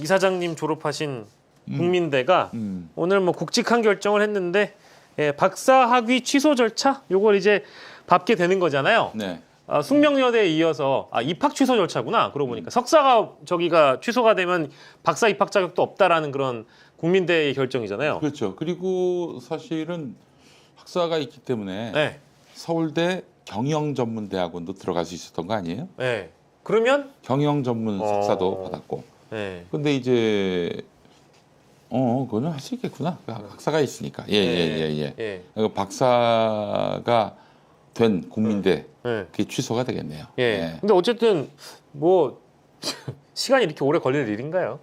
이사장님 졸업하신 국민대가 음. 오늘 뭐 굵직한 결정을 했는데 예, 박사 학위 취소 절차 요걸 이제 밟게 되는 거잖아요. 네. 아, 숙명여대에 이어서 아, 입학 취소 절차구나. 그러고 보니까 석사가 저기가 취소가 되면 박사 입학 자격도 없다라는 그런 국민대의 결정이잖아요. 그렇죠. 그리고 사실은 학사가 있기 때문에 네. 서울대 경영전문대학원도 들어갈 수 있었던 거 아니에요? 네. 그러면 경영전문 어. 석사도 받았고. 네. 근데 이제 어 그거는 할 수 있겠구나. 그 학사가 있으니까. 예 예 예 예. 예. 그 박사가 된 국민대 예. 그게 취소가 되겠네요. 예. 근데 어쨌든 뭐 시간이 이렇게 오래 걸릴 일인가요?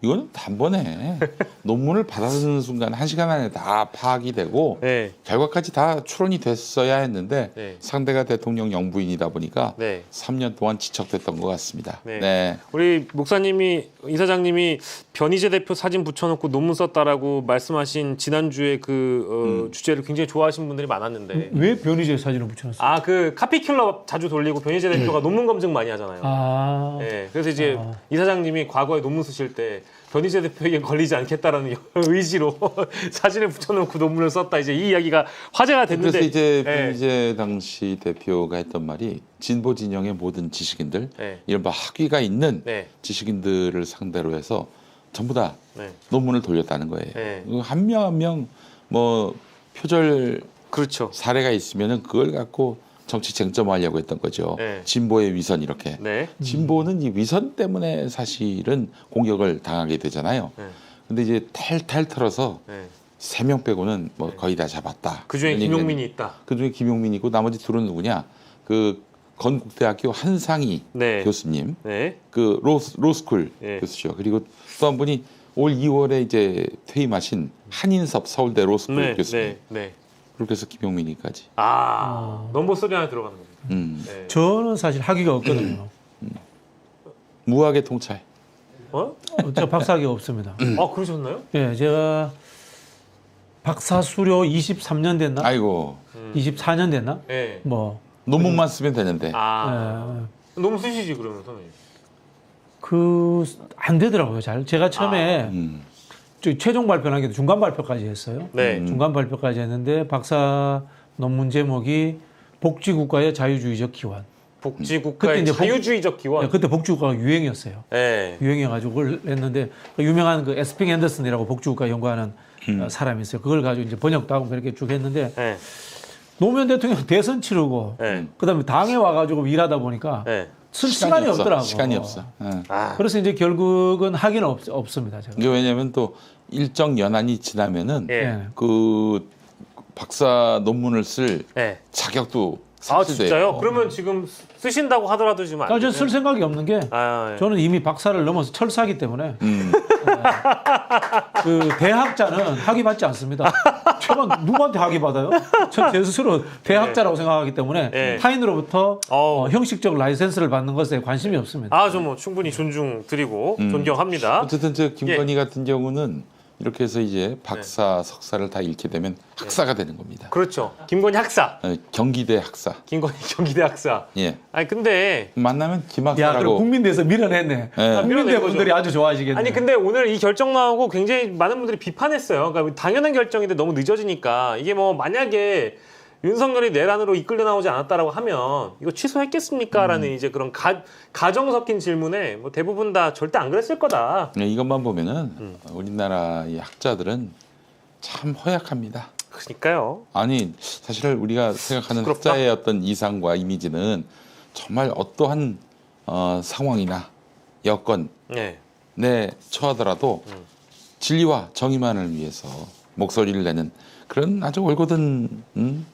이거는 단번에 논문을 받아쓰는 순간 한 시간 안에 다 파악이 되고 네. 결과까지 다 추론이 됐어야 했는데 네. 상대가 대통령 영부인이다 보니까 네. 3년 동안 지척됐던 것 같습니다. 네. 네. 우리 목사님이 이사장님이 변희재 대표 사진 붙여놓고 논문 썼다라고 말씀하신 지난주에 그 어, 주제를 굉장히 좋아하신 분들이 많았는데 왜 변희재 사진을 붙여놨어? 아그 카피킬러 자주 돌리고 변희재 대표가 논문 검증 많이 하잖아요. 아, 네, 그래서 이제 아. 이사장님이 과거에 논문 쓰실 때 변희재 대표에게 걸리지 않겠다라는 의지로 사진을 붙여놓고 논문을 썼다 이제 이 이야기가 화제가 됐는데 그래서 이제 네. 변희재 당시 대표가 했던 말이 진보 진영의 모든 지식인들 네, 이른바 학위가 있는 네, 지식인들을 상대로 해서 전부 다 네, 논문을 돌렸다는 거예요. 네. 한명 한 명 뭐 표절 그렇죠. 사례가 있으면은 그걸 갖고 정치 쟁점하려고 했던 거죠. 네. 진보의 위선 이렇게. 네, 진보는 이 위선 때문에 사실은 공격을 당하게 되잖아요. 네, 근데 이제 탈탈 털어서 네. 세명 빼고는 뭐 거의 다 잡았다. 그 중에 김용민이 있다. 그 중에 김용민이고 나머지 둘은 누구냐? 그 건국대학교 한상희 네, 교수님, 네, 그 로, 로스쿨 예. 교수죠. 그리고 또 한 분이 올 2월에 이제 퇴임하신 한인섭 서울대 로스쿨 네, 교수님. 그렇게 해서 김용민이까지. 아, 아. 넘버 소리 안에 들어가는 거죠. 음. 네. 저는 사실 학위가 없거든요. 무학의 통찰. 어? 어, 저 박사학위가 없습니다. 아 그러셨나요? 예, 제가 박사 수료 23년 됐나? 아이고 24년 됐나? 네. 뭐, 논문만 쓰면 되는데. 아, 예, 너무 쓰시지 그러면 선생님. 그, 안 되더라고요, 잘. 제가 처음에 음. 저 최종 발표는 게 중간 발표까지 했어요. 네. 음. 중간 발표까지 했는데 박사 논문 제목이 복지국가의 자유주의적 기원. 복지국가의 그때 이제 복- 자유주의적 기원. 예, 그때 복지국가가 유행이었어요. 네. 유행해가지고 그걸 했는데 그 유명한 그 에스핑 앤더슨이라고 복지국가 연구하는 어, 사람이 있어요. 그걸 가지고 이제 번역도 하고 그렇게 쭉 했는데 네. 노무현 대통령 대선 치르고 네. 그다음에 당에 와가지고 일하다 보니까 네. 쓸 시간이, 없어. 없더라고. 시간이 없어. 응. 아, 그래서 이제 결국은 하기는 없, 없습니다. 제가. 이게 왜냐면 또 일정 연한이 지나면은 예. 예. 그 박사 논문을 쓸 네. 자격도 아. 진짜요? 그러면 지금 쓰- 쓰신다고 하더라도 지금 안 아, 되면- 저쓸 생각이 없는 게 아, 예. 저는 이미 박사를 넘어서 철사기 때문에 음. 그 대학자는 학위 받지 않습니다. 제가 누구한테 학위 받아요? 전 제 스스로 대학자라고 생각하기 때문에 네. 타인으로부터. 어, 형식적 라이센스를 받는 것에 관심이 없습니다. 아, 저 뭐 충분히 존중 드리고 음. 존경합니다. 어쨌든 저 김건희 예. 같은 경우는 이렇게 해서 이제 박사 석사를 다 잃게 되면 학사가 되는 겁니다. 그렇죠. 김건희 학사, 어, 경기대 학사. 김건희 경기대 학사. 예. 아니 근데 만나면 야, 그럼 김학사라고. 국민대에서 밀어냈네. 예. 국민대 밀어낸 분들이 거죠. 아주 좋아하시겠네. 아니 근데 오늘 이 결정 나오고 굉장히 많은 분들이 비판했어요. 그러니까 당연한 결정인데 너무 늦어지니까 이게 뭐 만약에 윤석열이 내란으로 이끌려 나오지 않았다라고 하면 이거 취소했겠습니까?라는 이제 그런 가, 가정 섞인 질문에 뭐 대부분 다 절대 안 그랬을 거다. 네, 이것만 보면은 음. 우리나라의 학자들은 참 허약합니다. 그러니까요. 아니 사실 우리가 생각하는 부끄럽다. 학자의 어떤 이상과 이미지는 정말 어떠한 어, 상황이나 여건 네. 내 처하더라도 음. 진리와 정의만을 위해서 목소리를 내는 그런 아주 올곧은 음,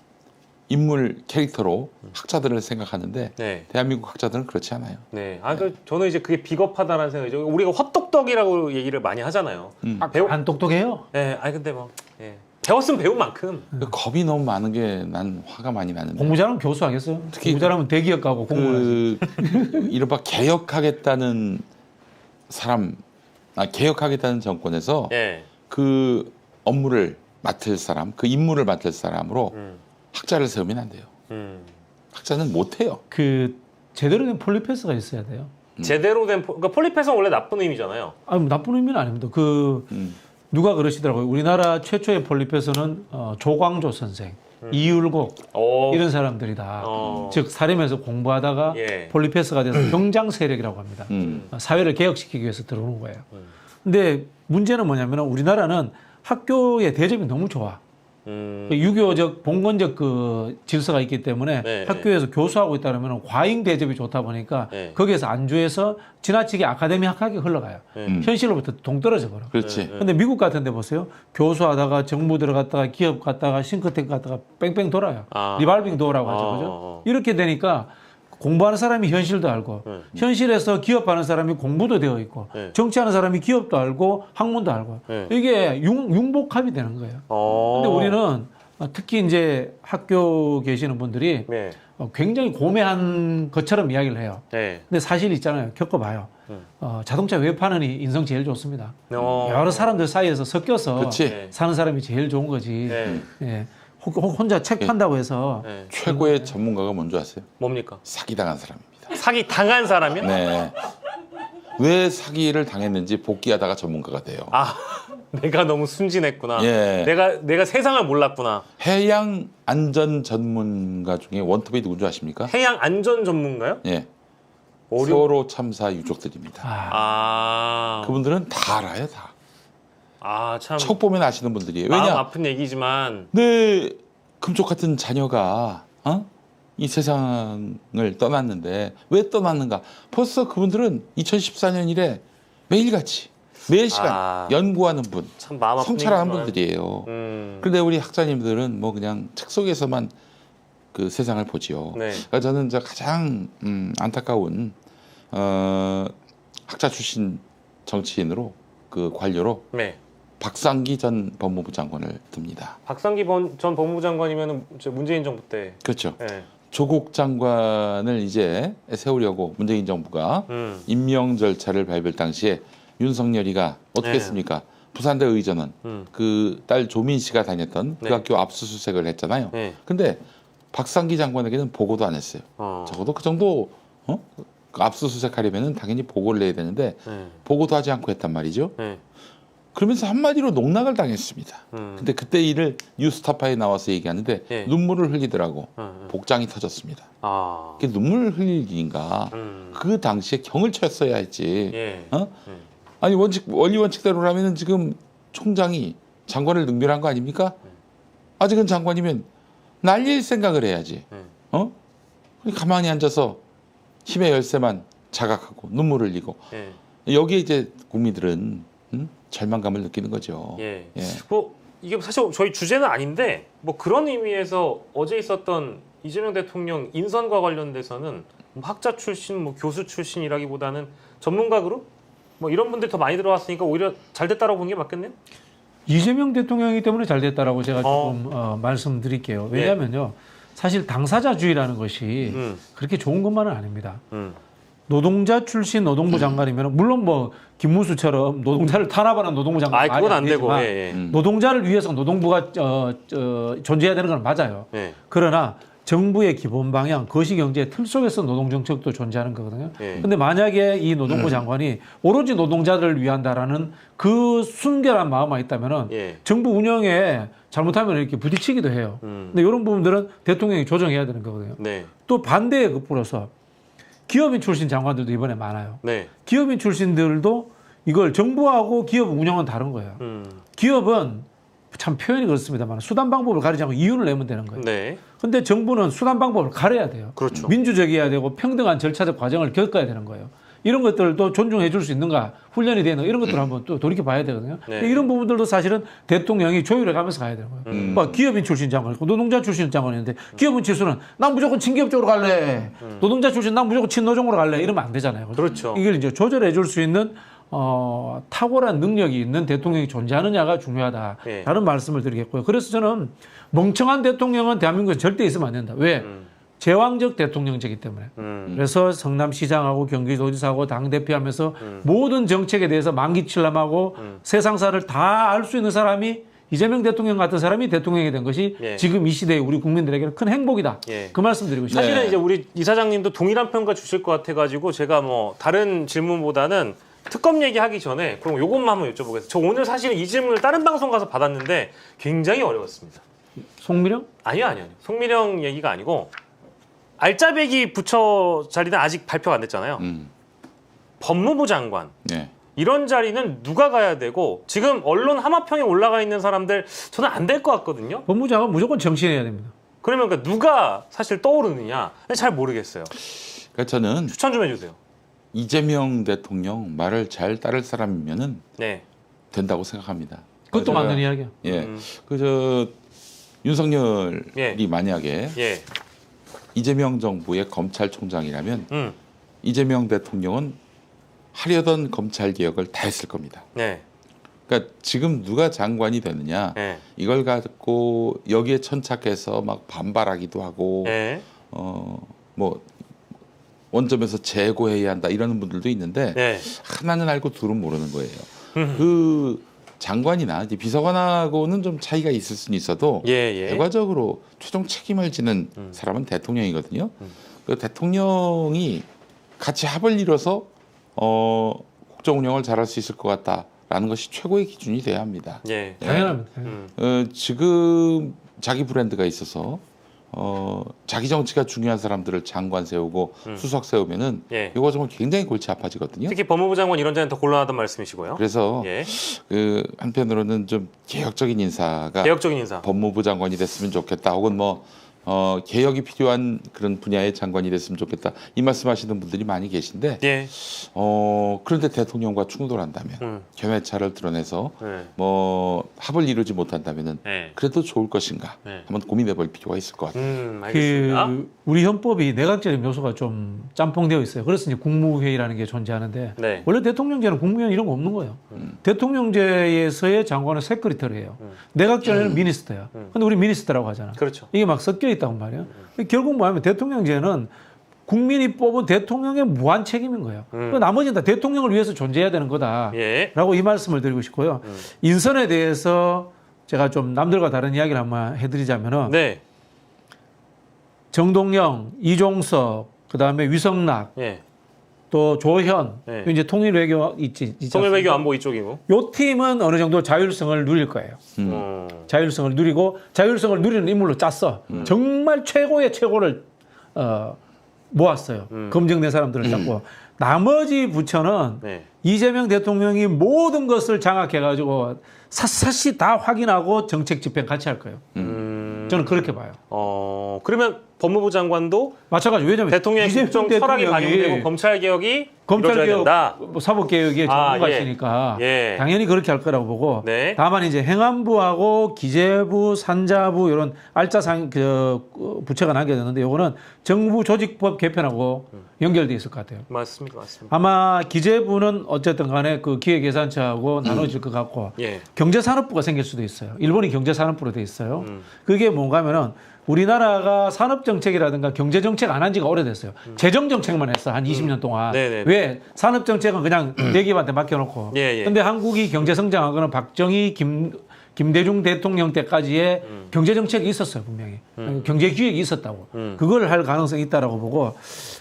인물 캐릭터로 학자들을 생각하는데 네. 대한민국 학자들은 그렇지 않아요. 네. 아, 그 저는 이제 그게 비겁하다는 생각이죠. 우리가 헛똑똑이라고 얘기를 많이 하잖아요. 음. 아, 배우. 안 똑똑해요. 네. 아니 근데 뭐 예. 배웠으면 배운 만큼. 그 겁이 너무 많은 게 난 화가 많이 나는데 공부 잘하면 교수 하겠어요? 특히 공부 잘하면 대기업 가고 공부를 하지. 그 이른바 개혁하겠다는 사람, 아, 개혁하겠다는 정권에서 예. 그 업무를 맡을 사람, 그 임무를 맡을 사람으로 음. 학자를 세우면 안 돼요. 음. 학자는 못 해요. 그 제대로 된 폴리페스가 있어야 돼요. 제대로 된 포, 그러니까 폴리펫은 원래 나쁜 의미잖아요. 아, 나쁜 의미는 아닙니다. 그 음. 누가 그러시더라고요. 우리나라 최초의 폴리페서는 어, 조광조 선생, 이율곡 어, 이런 사람들이다. 어. 즉 사림에서 공부하다가 예. 폴리페스가 돼서 경장 세력이라고 합니다. 음. 어, 사회를 개혁시키기 위해서 들어오는 거예요. 음. 근데 문제는 뭐냐면 우리나라는 학교의 대접이 너무 좋아. 음, 유교적 봉건적 그 질서가 있기 때문에 네, 학교에서 교수하고 있다 그러면 과잉 대접이 좋다 보니까 네. 거기에서 안주해서 지나치게 아카데미 학학에 흘러가요. 네. 음. 현실로부터 동떨어져 버려. 그렇지. 근데 미국 같은 데 보세요. 교수하다가 정부 들어갔다가 기업 갔다가 싱크탱크 갔다가 뺑뺑 돌아요. 아. 리발빙 도어라고 하죠. 어, 그죠? 어. 이렇게 되니까 공부하는 사람이 현실도 알고 네. 현실에서 기업하는 사람이 공부도 되어 있고 네. 정치하는 사람이 기업도 알고 학문도 알고 네. 이게 융, 융복합이 되는 거예요. 어. 근데 우리는 특히 이제 학교 계시는 분들이 네, 어, 굉장히 고매한 것처럼 이야기를 해요. 네. 근데 사실 있잖아요. 겪어봐요. 음. 어, 자동차 외파는 이 인성 제일 좋습니다. 어. 여러 사람들 사이에서 섞여서 그렇지. 네. 사는 사람이 제일 좋은 거지. 네. 예. 혹- 혹- 혼자 책 예. 판다고 해서 네. 최고의 전문가가 뭔지 아세요? 뭡니까? 사기당한 사람입니다. 사기 당한 사람이요? 네. 왜 사기를 당했는지 복귀하다가 전문가가 돼요. 아, 내가 너무 순진했구나. 예. 내가 내가 세상을 몰랐구나. 해양 안전 전문가 중에 원톱이 누군지 아십니까? 해양 안전 전문가요? 예. 어려. 세월호 참사 유족들입니다. 아, 아, 그분들은 다 알아요, 다. 아 참. 척 보면 아시는 분들이에요. 마음 왜냐? 아픈 얘기지만 내 금쪽 같은 자녀가 어? 이 세상을 떠났는데 왜 떠났는가? 벌써 그분들은 2014년 이래 매일같이 매일 시간 아. 연구하는 분, 참 마음 아픈 성찰하는 얘기지만. 분들이에요. 음. 그런데 우리 학자님들은 뭐 그냥 책 속에서만 그 세상을 보지요. 네. 그러니까 저는 이제 가장 음, 안타까운 어, 학자 출신 정치인으로 그 관료로 네. 박상기 전 법무부 장관을 듭니다. 박상기 번- 전 법무부 장관이면 문재인 정부 때. 그렇죠. 네. 조국 장관을 이제 세우려고 문재인 정부가 음. 임명 절차를 밟을 당시에 윤석열이가 어떻게 네. 했습니까? 부산대 의전은 음. 그딸 조민 씨가 다녔던 그 네. 학교 압수수색을 했잖아요. 네. 근데 박상기 장관에게는 보고도 안 했어요. 어. 적어도 그 정도 어? 그 압수수색하려면 당연히 보고를 내야 되는데 네. 보고도 하지 않고 했단 말이죠. 네. 그러면서 한마디로 농락을 당했습니다. 음. 근데 그때 일을 뉴스타파에 나와서 얘기하는데 네. 눈물을 흘리더라고. 음. 복장이 터졌습니다. 아. 그게 눈물 흘릴 일인가? 음. 그 당시에 경을 쳤어야 했지. 예. 어? 음. 아니 원칙 원리 원칙대로라면은 지금 총장이 장관을 능멸한 거 아닙니까? 아직은 장관이면 날릴 생각을 해야지. 음. 어? 가만히 앉아서 힘의 열쇠만 자각하고 눈물 흘리고 예. 여기에 이제 국민들은 음? 절망감을 느끼는 거죠. 예. 예. 뭐 이게 사실 저희 주제는 아닌데 뭐 그런 의미에서 어제 있었던 이재명 대통령 인선과 관련돼서는 뭐 학자 출신, 뭐 교수 출신이라기보다는 전문가 그룹 뭐 이런 분들이 더 많이 들어왔으니까 오히려 잘 됐다라고 보는 게 맞겠네요. 이재명 대통령이기 때문에 잘 됐다라고 제가 어. 조금 어, 말씀드릴게요. 왜냐하면요. 사실 당사자주의라는 것이 음. 그렇게 좋은 것만은 아닙니다. 음. 노동자 출신 노동부 장관이면 물론 뭐 김문수처럼 노동자를 탄압하는 노동부 장관 아, 말이 그건 안 되고. 예, 예. 음. 노동자를 위해서 노동부가 어, 어, 존재해야 되는 건 맞아요. 예. 그러나 정부의 기본 방향, 거시경제 틀 속에서 노동 정책도 존재하는 거거든요. 예. 근데 만약에 이 노동부 장관이 오로지 노동자들을 위한다라는 그 순결한 마음만 있다면은 예. 정부 운영에 잘못하면 이렇게 부딪히기도 해요. 음. 근데 이런 부분들은 대통령이 조정해야 되는 거거든요. 네. 또 반대에 급부로서 기업인 출신 장관들도 이번에 많아요. 네. 기업인 출신들도 이걸 정부하고 기업 운영은 다른 거예요. 음. 기업은 참 표현이 그렇습니다만 수단 방법을 가리지 않고 이윤을 내면 되는 거예요. 네. 근데 정부는 수단 방법을 가려야 돼요. 그렇죠. 민주적이어야 되고 평등한 절차적 과정을 겪어야 되는 거예요. 이런 것들도 존중해 줄 수 있는가, 훈련이 되는 이런 것들을 한번 또 돌이켜 봐야 되거든요. 네. 이런 부분들도 사실은 대통령이 조율해 가면서 가야 되는 거예요. 음. 뭐 기업인 출신 장관 노동자 출신 장관이 있는데 기업인 지수는 난 무조건 친기업 쪽으로 갈래. 노동자 출신 난 무조건 친노종으로 갈래. 이러면 안 되잖아요. 음. 그렇죠. 이걸 이제 조절해 줄 수 있는 어, 탁월한 능력이 있는 대통령이 존재하느냐가 중요하다. 예. 라는 말씀을 드리겠고요. 그래서 저는 멍청한 대통령은 대한민국에 절대 있으면 안 된다. 왜? 음. 제왕적 대통령제이기 때문에. 음. 그래서 성남시장하고 경기도지사하고 당 대표하면서 음. 모든 정책에 대해서 만기칠람하고 음. 세상사를 다 알 수 있는 사람이 이재명 대통령 같은 사람이 대통령이 된 것이 예. 지금 이 시대에 우리 국민들에게는 큰 행복이다. 예. 그 말씀드리고 싶습니다. 사실은 네. 이제 우리 이사장님도 동일한 평가 주실 것 같아가지고 제가 뭐 다른 질문보다는 특검 얘기하기 전에 그럼 요것만 한번 여쭤보겠습니다. 저 오늘 사실은 이 질문을 다른 방송 가서 받았는데 굉장히 어려웠습니다. 송미령? 아니요, 아니요. 송미령 얘기가 아니고 알짜배기 부처 자리는 아직 발표가 안 됐잖아요. 음. 법무부 장관 네. 이런 자리는 누가 가야 되고 지금 언론 하마평에 올라가 있는 사람들 저는 안 될 것 같거든요. 법무장은 무조건 정신해야 됩니다. 그러면 그 누가 사실 떠오르느냐 잘 모르겠어요. 그러니까 저는 추천 좀 해주세요. 이재명 대통령 말을 잘 따를 사람이면은 네. 된다고 생각합니다. 그것도 제가, 맞는 이야기야. 예, 음. 그저 윤석열이 예. 만약에 예. 이재명 정부의 검찰총장이라면 음. 이재명 대통령은 하려던 검찰 개혁을 다 했을 겁니다. 네. 그러니까 지금 누가 장관이 되느냐 네. 이걸 갖고 여기에 천착해서 막 반발하기도 하고 네. 어뭐 원점에서 재고해야 한다 이러는 분들도 있는데 네. 하나는 알고 둘은 모르는 거예요. 음. 그 장관이나 이제 비서관하고는 좀 차이가 있을 수는 있어도 예, 예. 결과적으로 최종 책임을 지는 음. 사람은 대통령이거든요. 음. 그 대통령이 같이 합을 이뤄서 어, 국정 운영을 잘할 수 있을 것 같다라는 것이 최고의 기준이 돼야 합니다. 예. 네. 당연합니다. 음. 어, 지금 자기 브랜드가 있어서 어, 자기 정치가 중요한 사람들을 장관 세우고 음. 수석 세우면은 예. 이거 정말 굉장히 골치 아파지거든요. 특히 법무부 장관 이런 자리는 더 곤란하다는 말씀이시고요. 그래서 예. 그 한편으로는 좀 개혁적인 인사가 개혁적인 인사. 법무부 장관이 됐으면 좋겠다. 혹은 뭐 어, 개혁이 필요한 그런 분야의 장관이 됐으면 좋겠다. 이 말씀하시는 분들이 많이 계신데 예. 어, 그런데 대통령과 충돌한다면 음. 견해차를 드러내서 네. 뭐 합을 이루지 못한다면은 네. 그래도 좋을 것인가 네. 한번 고민해 볼 필요가 있을 것 같아요. 음, 알겠습니다. 그 우리 헌법이 내각제적 요소가 좀 짬뽕되어 있어요. 그래서 이제 국무회의라는 게 존재하는데 네. 원래 대통령제는 국무회의 이런 거 없는 거예요. 음. 대통령제에서의 장관은 세크리터리예요. 음. 내각제는 미니스터야. 음. 근데 우리 미니스터라고 하잖아. 그렇죠. 이게 막 섞여 있단 말이에요. 결국 뭐냐면 대통령제는 국민이 뽑은 대통령의 무한 책임인 거예요. 음. 그 나머지는 다 대통령을 위해서 존재해야 되는 거다. 예. 라고 이 말씀을 드리고 싶고요. 음. 인선에 대해서 제가 좀 남들과 다른 이야기를 한번 해드리자면은 네. 정동영, 이종석, 그 다음에 위성락, 예. 또 조현, 네. 이제 통일외교 있지. 있지 통일외교 않습니까? 안보 이쪽이고. 요 팀은 어느 정도 자율성을 누릴 거예요. 음. 어. 자율성을 누리고 자율성을 누리는 인물로 짰어. 정말 최고의 최고를 어, 모았어요. 음. 검증된 사람들을 짰고 나머지 부처는 네. 이재명 대통령이 모든 것을 장악해가지고 샅샅이 다 확인하고 정책 집행 같이 할 거예요. 음. 저는 그렇게 봐요. 어. 그러면 법무부 장관도 마찬가지. 왜냐하면 대통령의 국정 철학이 반영되고 검찰 개혁이 검찰 개혁. 뭐 사법 개혁의 아, 전문가시니까 예. 당연히 그렇게 할 거라고 보고 네. 다만 이제 행안부하고 기재부, 산자부 이런 알짜상 그 어, 부처가 나게 되는데 요거는 정부 조직법 개편하고 음. 연결돼 있을 것 같아요. 맞습니다. 맞습니다. 아마 기재부는 어쨌든 간에 그 기획예산처하고 나눠질 것 같고 예. 경제산업부가 생길 수도 있어요. 일본이 경제산업부로 돼 있어요. 음. 그게 뭔가 하면은 우리나라가 산업 정책이라든가 경제 정책 안 한 지가 오래됐어요. 재정 정책만 했어. 한 20년 동안. 음. 네네. 왜? 산업 정책은 그냥 대기업한테 맡겨놓고. 예, 예. 근데 한국이 경제 성장하거나 박정희, 김, 김대중 대통령 때까지의 경제 정책이 있었어요. 분명히. 경제 기획이 있었다고. 음. 그걸 할 가능성이 있다라고 보고.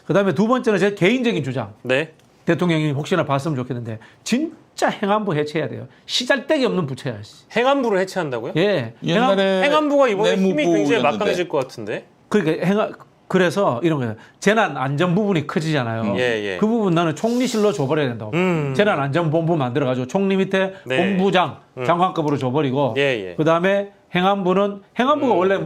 그 다음에 두 번째는 제 개인적인 주장. 네. 대통령이 혹시나 봤으면 좋겠는데 진짜 행안부 해체해야 돼요. 시잘데기 없는 부처야. 씨. 행안부를 해체한다고요? 예. 행안, 옛날에 행안부가 이번에 힘이 굉장히 내무부였는데 막강해질 것 같은데. 그러니까 행안 그래서 이런 거예요. 재난 안전 부분이 커지잖아요. 예, 예. 그 부분 나는 총리실로 줘버려야 된다고. 음. 재난 안전 본부 만들어 가지고 총리 밑에 네. 본부장 장관급으로 줘버리고. 예, 예. 그 다음에 행안부는 행안부가 원래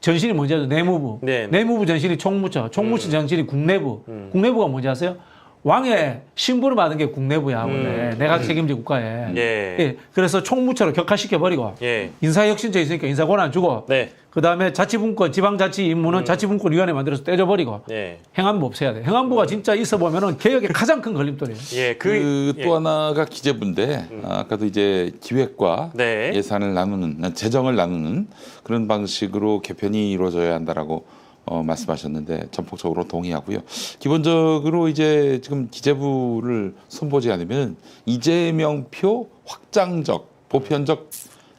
전신이 뭔지 아세요? 내무부. 네, 네. 내무부 전신이 총무처. 총무처 전신이 국내부. 음. 국내부가 뭔지 아세요? 왕의 신부를 받은 게 국내부야 원래 내각 책임제 국가에. 음. 예. 예. 그래서 총무처로 격화시켜 버리고 예. 인사혁신처 있으니까 인사 권한 주고 네. 그 다음에 자치분권, 지방자치 임무는 음. 자치분권위원회 만들어서 떼져버리고 예. 행안부 없애야 돼. 행안부가 진짜 있어 보면은 개혁의 가장 큰 걸림돌이에요. 예. 그 그, 또 하나가 기재부인데 아까도 이제 기획과 네. 예산을 나누는 재정을 나누는 그런 방식으로 개편이 이루어져야 한다라고 어, 말씀하셨는데 전폭적으로 동의하고요. 기본적으로 이제 지금 기재부를 손보지 않으면 이재명표 확장적 보편적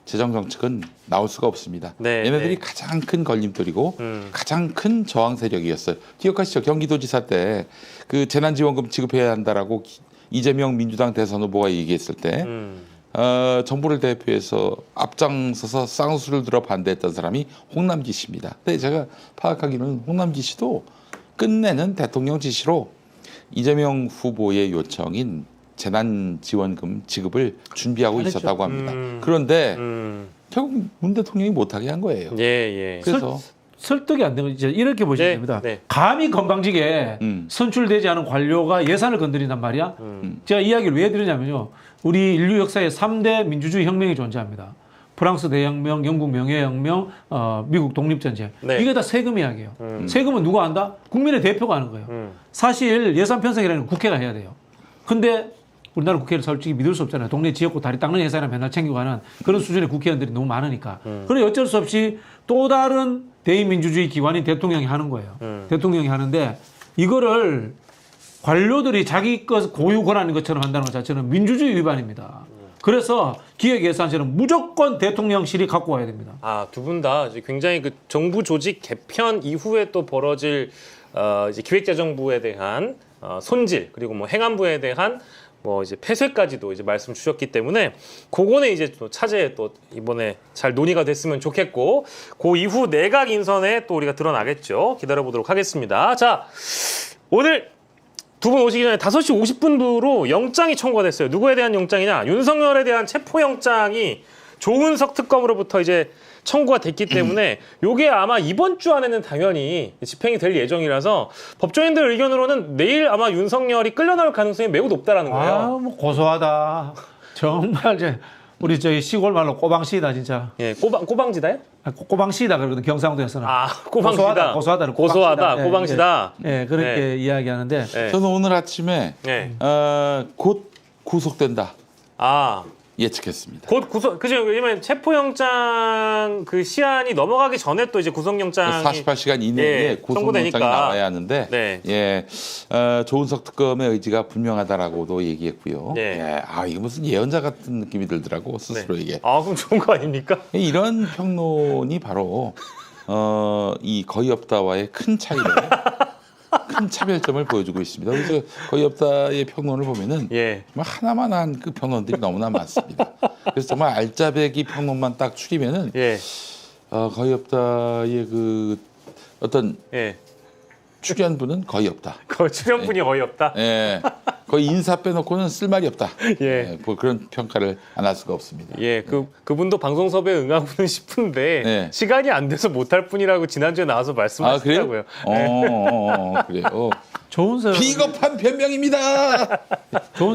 재정 정책은 나올 수가 없습니다. 네, 얘네들이 네. 가장 큰 걸림돌이고 음. 가장 큰 저항 세력이었어요. 기억하시죠? 경기도지사 때 그 재난지원금 지급해야 한다라고 기- 이재명 민주당 대선 후보가 얘기했을 때 음. 어, 정부를 대표해서 앞장서서 쌍수를 들어 반대했던 사람이 홍남기 씨입니다. 근데 제가 파악하기로는 홍남기 씨도 끝내는 대통령 지시로 이재명 후보의 요청인 재난지원금 지급을 준비하고 잘했죠. 있었다고 합니다. 음. 그런데 음. 결국 문 대통령이 못하게 한 거예요. 예, 예. 그래서 설 득이 안 되고 이제 이렇게 보시면 네, 됩니다. 네. 감히 건방지게 음. 선출되지 않은 관료가 예산을 건드린단 말이야. 음. 제가 이야기를 왜 드리냐면요. 우리 인류 역사에 3대 민주주의 혁명이 존재합니다. 프랑스 대혁명, 영국 명예혁명, 어, 미국 독립전쟁. 네. 이게 다 세금 이야기예요. 음. 세금은 누가 한다? 국민의 대표가 하는 거예요. 음. 사실 예산 편성이라는 건 국회가 해야 돼요. 근데 우리나라 국회를 솔직히 믿을 수 없잖아요. 동네 지역구 다리 닦는 예산을 맨날 챙기고 가는 그런 수준의 국회의원들이 너무 많으니까. 그래 어쩔 수 없이 또 다른 대의민주주의 기관인 대통령이 하는 거예요. 음. 대통령이 하는데 이거를 관료들이 자기 것 고유 권한인 것처럼 한다는 것 자체는 민주주의 위반입니다. 그래서 기획예산실은 무조건 대통령실이 갖고 와야 됩니다. 아, 두 분 다 굉장히 그 정부 조직 개편 이후에 또 벌어질 어, 이제 기획재정부에 대한 어, 손질 그리고 뭐 행안부에 대한 뭐 이제 폐쇄까지도 이제 말씀 주셨기 때문에 그거는 이제 또 차제에 또 이번에 잘 논의가 됐으면 좋겠고 그 이후 내각 인선에 또 우리가 드러나겠죠. 기다려 보도록 하겠습니다. 자, 오늘 두 분 오시기 전에 5시 50분부로 영장이 청구가 됐어요. 누구에 대한 영장이냐? 윤석열에 대한 체포영장이 조은석 특검으로부터 이제 청구가 됐기 때문에 요게 아마 이번 주 안에는 당연히 집행이 될 예정이라서 법조인들 의견으로는 내일 아마 윤석열이 끌려 나올 가능성이 매우 높다라는 아, 거예요. 뭐 고소하다. 정말 이제 우리 저희 시골 말로 꼬방시다 진짜. 예, 꼬방 꼬방지다요? 아, 꼬- 꼬방시다 그러거든 경상도에서는. 아, 꼬방지다. 고소하다, 고소하다를 고소하다, 꼬방시다. 예, 꼬방지다. 예, 그렇게 이야기하는데 예. 저는 오늘 아침에 예. 어, 곧 구속된다 아, 예측했습니다. 곧 구속 그죠? 왜냐면 체포영장 그 시한이 넘어가기 전에 또 이제 구속영장이 48시간 이내에 예, 구속영장이. 나와야 하는데 네. 예, 어, 조은석 특검의 의지가 분명하다라고도 얘기했고요. 네. 예, 아 이거 무슨 예언자 같은 느낌이 들더라고 스스로에게. 아, 그럼 좋은 거 아닙니까? 이런 평론이 바로 어, 이 거의 없다와의 큰 차이를 큰 차별점을 보여주고 있습니다. 그래서 거의 없다의 평론을 보면은 예. 정말 하나만 한 그 평론들이 너무나 많습니다. 그래서 정말 알짜배기 평론만 딱 추리면은 예. 어, 거의 없다의 그 어떤 예. 출연분은 거의 없다. 그 출연분이 거의 없다. 예, 거의 인사 빼놓고는 쓸 말이 없다. 예. 뭐 그런 평가를 안 할 수가 없습니다. 예, 그 그분도 방송 섭외 응하고는 싶은데 네. 시간이 안 돼서 못할 뿐이라고 지난주에 나와서 아 그래요? 말씀하시더라고요. 어, 어, 어, 그래요. 좋은 사 비겁한 변명입니다. 좋은